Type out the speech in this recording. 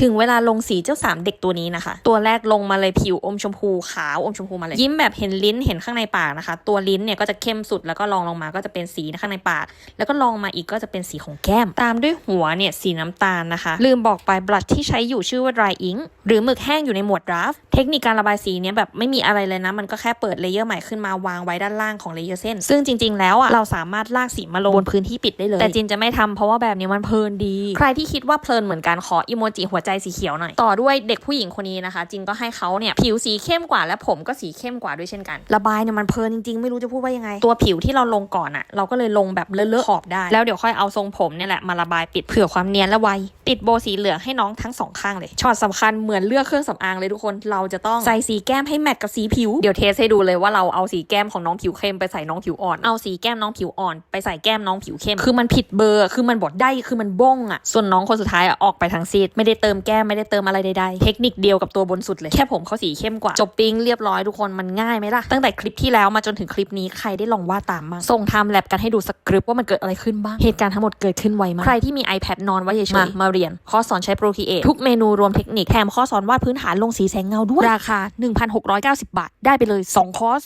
ถึงเวลาลงสีเจ้าสามเด็กตัวนี้นะคะ ตัวแรกลงมาเลยผิวอมชมพูขาวอมชมพูมาเลย ยิ้มแบบเห็นลิ้นเห็นข้างในปากนะคะ ตัวลิ้นเนี่ยก็จะเข้มสุดแล้วก็ลองลงมาก็จะเป็นสีข้างในปาก แล้วก็ลองมาอีกก็จะเป็นสีของแก้ม ตามด้วยหัวเนี่ยสีน้ำตาลนะคะ ลืมบอกไปบลัชที่ใช้อยู่ชื่อว่า dry ink หรือหมึกแห้งอยู่ในหมวด draft เทคนิคการระบายสีเนี่ยแบบไม่มีอะไรเลยนะ มันก็แค่เปิดเลเยอร์ใหม่ขึ้นมาวางไว้ด้านล่างของเลเยอร์เส้น ซึ่งจริง ๆ แล้วอะเราสามารถลากสีมาลงบนพื้นที่ปิดได้เลย แต่จินจะไม่ทำเพราะว่าแบบนี้มันเพลินดี ใครที่คิดว่าเพลินเหมือนกันขออีโมจิหัวใจสีเขียวหน่อย ต่อด้วยเด็กผู้หญิงคนนี้นะคะ จินก็ให้เขาเนี่ยผิวสีเข้มกว่าและผมก็สีเข้มกว่าด้วยเช่นกัน ระบายเนี่ยมันเพลินจริงๆ ไม่รู้จะพูดว่ายังไง ตัวผิวที่เราลงก่อนอะเราก็เลยลงแบบเลอะๆขอบได้ แล้วเดี๋ยวค่อยเอาทรงผมเนี่ยแหละมาระบายปิดเผื่อความเนียนและไว ติดโบว์สีเหลืองให้น้องทั้งสองข้างเลยช็อตสำคัญเหมือนเลือกเครื่องสำอางเลยทุกคนเราจะต้องใส่สีแก้มให้แมทกับสีผิว เดี๋ยวเทสให้ดูเลยว่าเราเอาสีแก้มของน้องผิวเข้มไปใส่น้องผิวอ่อน เอาสีแก้มน้องผิวอ่อน ไปใส่แก้มน้องผิวเข้ม คือมันผิดเบอร์ คือมันบดได้ คือมันบ้งอะ ส่วนน้องคนสุดท้ายอะออกไปทางซีด ไม่ได้เติมแก้มไม่ได้เติมอะไรใดๆ เทคนิคเดียวกับตัวบนสุดเลย แค่ผมเขาสีเข้มกว่า จบปิ้งเรียบร้อยทุกคน มันง่ายไหมล่ะ ตั้งแต่คลิปที่แล้วมาจนถึงคลิปนี้ใครได้ลองวาดตามบ้างส่งไทม์แลบกันให้ดูสคริปต์ว่ามันเกิดอะไรขึ้นบ้าง เหตุการณ์ทั้งหมดเกิดขึ้นไวมาก ใครที่มี iPad นอนไว้เฉยๆมามาเรียน คอร์สสอนใช้ Procreate ทุกเมนูรวมเทคนิคแถมข้อสอนวาดพื้นฐานลงสีแสงเงาด้วย ราคา 1,690 บาท ได้ไปเลย 2 คอร์ส